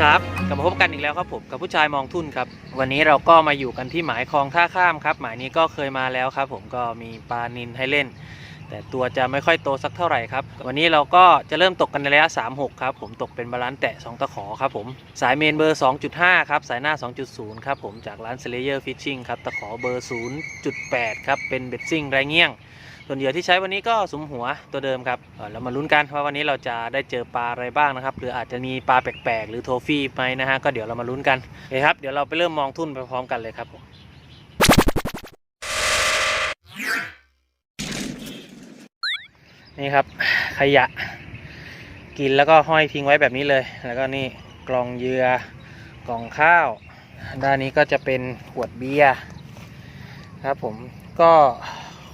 ครับกลับมาพบกันอีกแล้วครับผมกับผู้ชายมองทุ่นครับ วันนี้เราก็มาอยู่กันที่หมายคลองท่าข้ามครับ หมายนี้ก็เคยมาแล้วครับ ผมก็มีปลานินให้เล่น แต่ตัวจะไม่ค่อยโตสักเท่าไหร่ครับ วันนี้เราก็จะเริ่มตกกันในระยะ 36 ครับ ผมตกเป็นบาลานซ์แตะ 2 ตะขอครับผมสายเมนเบอร์ 2.5 ครับ สายหน้า 2.0 ครับผมจากร้าน Slayer Fishing ครับตะขอเบอร์ 0.8 ครับเป็นเบ็ดซิ่งไรเงี้ยง ส่วนเหยื่อที่ใช้วันนี้ก็สมหัวตัวเดิมครับเอ่อเรามาลุ้นกันว่าวันนี้เราจะได้เจอปลาอะไรบ้างนะครับ หรืออาจจะมีปลาแปลกๆ หรือโทฟี่ไหมนะฮะก็เดี๋ยวเรามาลุ้นกันโอเคครับเดี๋ยวเราไปเริ่มมองทุ่นไปพร้อมกันเลยครับผมนี่ครับขยะ กินแล้วก็ห้อยทิ้งไว้แบบนี้เลย แล้วก็นี่กล่องเยื่อกล่องข้าว ด้านนี้ก็จะเป็นขวดเบียร์ครับผมก็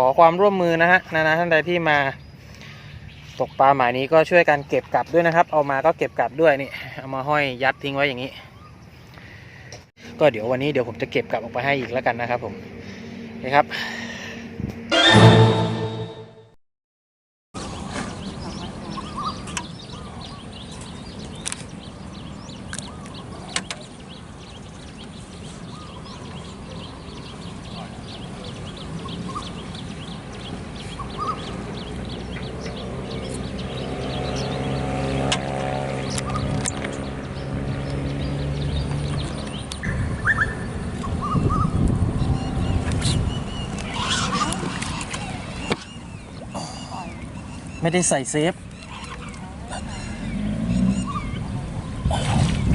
ขอความร่วมมือนะฮะนานะท่านใดที่มาตกปลาหมายนี้ก็ช่วยกันเก็บกลับด้วยนะครับ เอามาก็เก็บกลับด้วยนี่เอามาห้อยยัดทิ้งไว้อย่างนี้ ก็เดี๋ยววันนี้เดี๋ยวผมจะเก็บกลับออกไปให้อีกแล้วกันนะครับผมนี่ครับ ไม่ได้ใส่เซฟ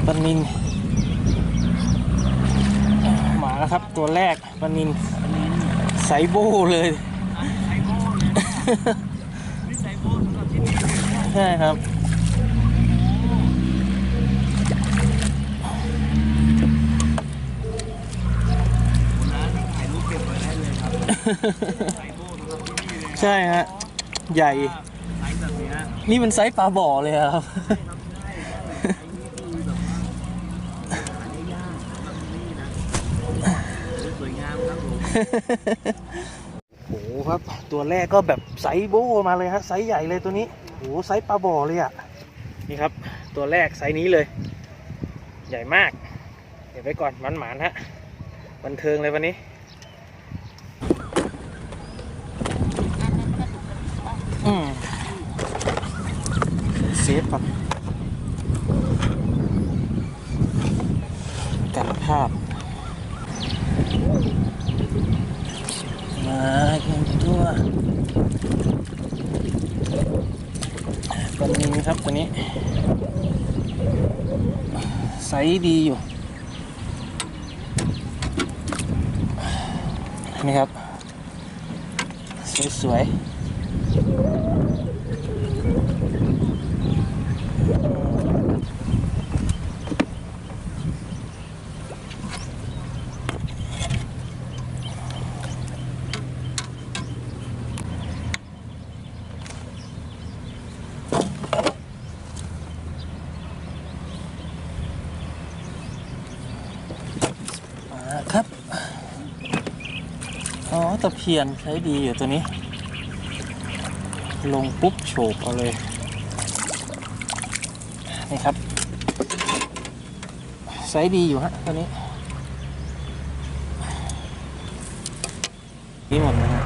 ปันนินมาแล้วครับตัวแรกปันนินไซโบเลยใช่ครับใช่ฮะ ใหญ่ นี่มันไซส์ปลาบ่อเลยอะครับ โอ้โหครับ ตัวแรกก็แบบไซส์โบมาเลยฮะไซส์ใหญ่เลยตัวนี้โอ้โหไซส์ปลาบ่อเลยอะ นี่ครับ ตัวแรกไซส์นี้เลย ใหญ่มาก เดี๋ยวไปก่อนมันหมานๆฮะ บันเทิงเลยวันนี้ อืมเซ ฟก่อนกันภาพมาอีกหนึ่งตัวตัวนี้ครับตัวนี้ไซส์ดีอยู่นี่ครับ สวยๆ อ๋อตะเพียนใช้ดีอยู่ตัวนี้ ลงปุ๊บโฉบเอาเลย นี่ครับไซส์ดีอยู่ฮะตัวนี้นี่หมดนะฮะ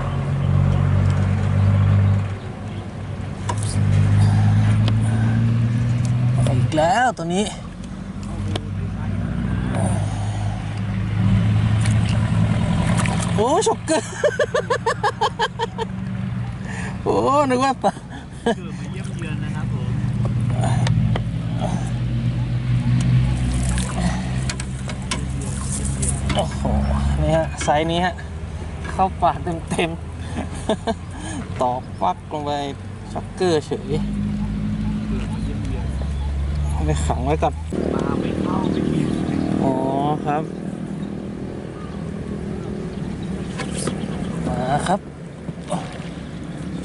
อีกแล้วตัวนี้ โอ้ช็อกเกอร์โอ้นึกว่าปลาคือมาเยี่ยมเยือนนะครับผมโอ้โหนี่ฮะไซส์นี้ฮะเข้าปากเต็มเต็มๆตอกปักลงไปช็อกเกอร์เฉยคือมาเยี่ยมเยือนเอาไปขังไว้กับปลาไม่เข้าไม่กินอ๋อครับ ครับ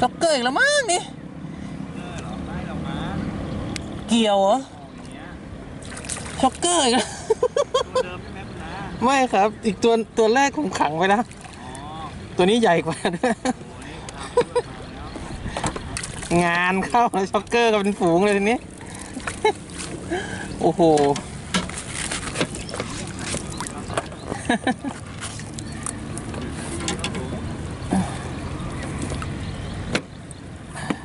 ล็อกเกอร์อีกแล้วมั้งนี่เกี่ยวเหรอช็อกเกอร์อีกแล้วไม่ครับ อีกตัวตัวแรกผมขังไว้นะตัวนี้ใหญ่กว่าด้วยงานเข้าแล้วช็อกเกอร์ก็เป็นฝูงเลยทีนี้ โอ้โห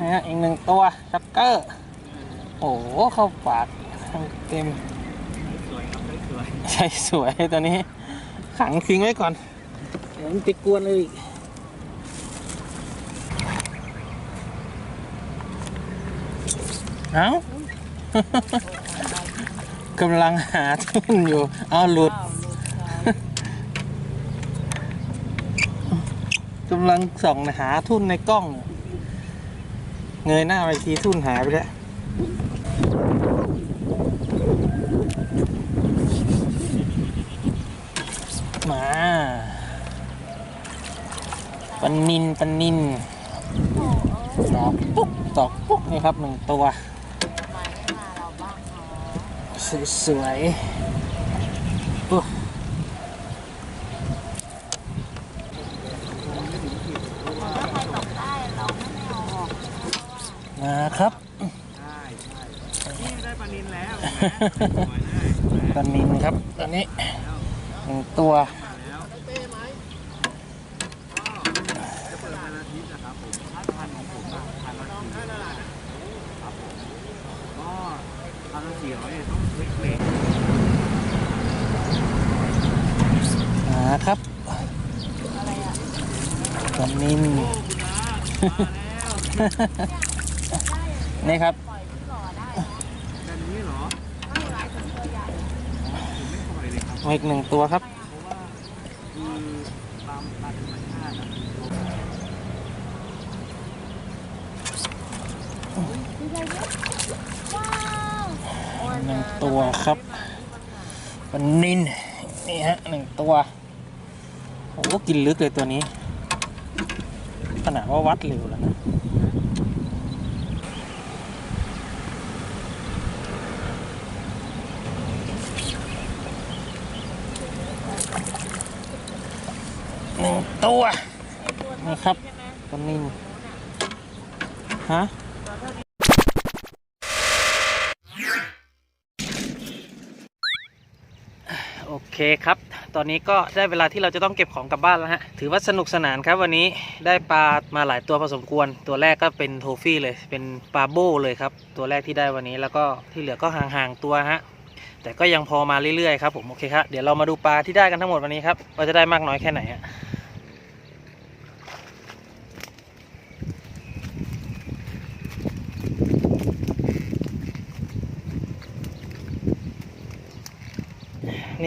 นะฮะอีกหนึ่งตัวชักเกอร์ โอ้โห เข้าปากเต็มสวยครับสวยใช่สวยตัวนี้ ขังทิ้งไว้ก่อน เดี๋ยวมันไปกวนเลยอีกเอ้ากำลังหาทุ่นอยู่ เอาหลุดกำลังส่องหาทุ่นในกล้อง เงยหน้าไปทีทุ่นหายไปแล้วมาปันนินปันนินตอกปุ๊กตอกปุ๊กนี่ครับหนึ่งตัวสวยๆปุ๊บ ครับใช่ใช่นี่ได้ปลานินแล้วเห็นไหมสวยเลยสวยปันนินครับตอนนี้แล้วหนึ่งตัวมาแล้วก็จะเปิดวันอาทิตย์นะครับผมถ้าพันของผมอะพันละสี่ครับผมก็พันละสี่ร้อยเนี่ยต้องเล็กมาครับปันนิ นๆโอ้คุณน้ามาแล้วนี่ครับแบบนี้เหรอผมไม่ปล่อยเลยครับมาอีกหนึ่งตัวครับเพราะว่าคือตามตามธรรมชาติอะหนึ่งตัวครับปันนินนี่ฮะหนึ่งตัวโอ้ก็กินลึกเลยตัวนี้ ขนาดว่าวัดเร็วแล้วนะ ตัวนี่ครับปันนินฮะโอเคครับ ตอนนี้ก็ได้เวลาที่เราจะต้องเก็บของกลับบ้านแล้วฮะ ถือว่าสนุกสนานครับวันนี้ได้ปลามาหลายตัวพอสมควร ตัวแรกก็เป็นโทฟี่เลย เป็นปลาโบ้เลยครับ ตัวแรกที่ได้วันนี้แล้วก็ที่เหลือก็ห่างๆตัวฮะ แต่ก็ยังพอมาเรื่อยๆครับผม โอเคครับ เดี๋ยวเรามาดูปลาที่ได้กันทั้งหมดวันนี้ครับ ว่าจะได้มากน้อยแค่ไหนฮะ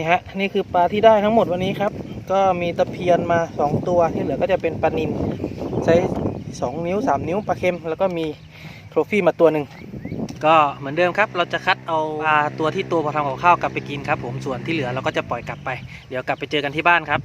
นี่ฮะนี่คือปลาที่ได้ทั้งหมดวันนี้ครับ ก็มีตะเพียนมา 2 ตัวที่เหลือก็จะเป็นปลานิลไซส์2นิ้ว 3 นิ้วปลาเค็ม แล้วก็มีโทรฟี่มาตัวหนึ่งก็เหมือนเดิมครับ เราจะคัดเอาปลาตัวที่ตัวพอทำกับข้าวกลับไปกินครับ ผมส่วนที่เหลือเราก็จะปล่อยกลับไป เดี๋ยวกลับไปเจอกันที่บ้านครับ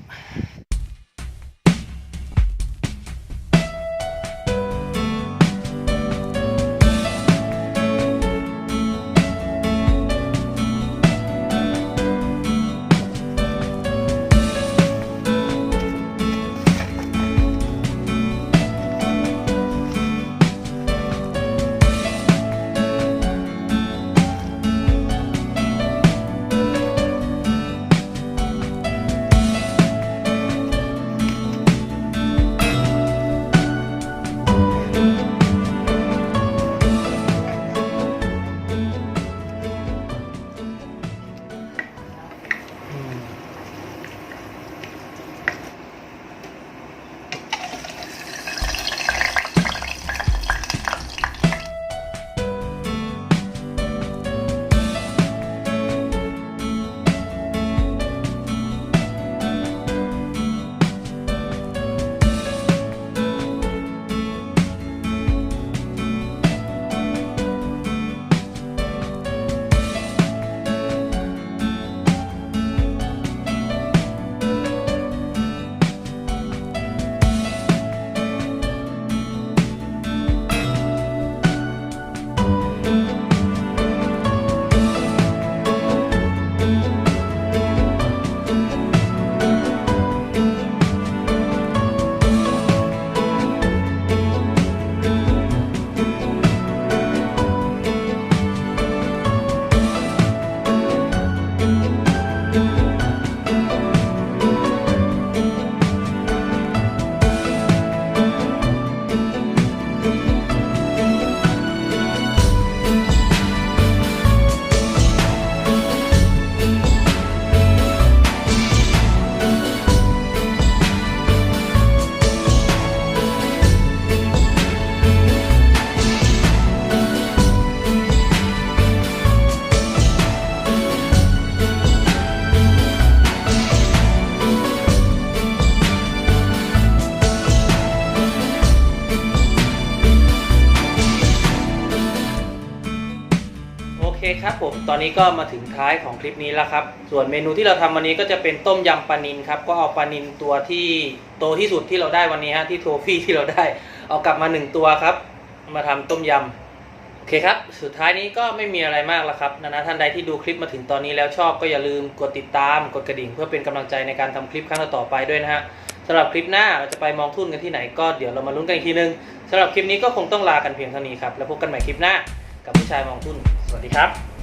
ครับผมตอนนี้ก็มาถึงท้ายของคลิปนี้แล้วครับ ส่วนเมนูที่เราทำวันนี้ก็จะเป็นต้มยำปลานินครับ ก็เอาปลานินตัวที่โตที่สุดที่เราได้วันนี้ฮะที่โทฟี่ที่เราได้ เอากลับมาหนึ่งตัวครับ มาทำต้มยำโอเคครับ สุดท้ายนี้ก็ไม่มีอะไรมากแล้วครับนะนะท่านใดที่ดูคลิปมาถึงตอนนี้แล้วชอบก็อย่าลืมกดติดตามกดกระดิ่ง เพื่อเป็นกำลังใจในการทำคลิปครั้งต่อไปด้วยนะฮะสำหรับคลิปหน้าเราจะไปมองทุ่นกันที่ไหนก็เดี๋ยวเรามาลุ้นกันอีกทีนึงสำหรับคลิปนี้ก็คงต้องลากันเพียงเท่านี้ครับแล้วพบกันใหม่คลิปหน้ากับผู้ชายมองทุ่นสวัสดีครับ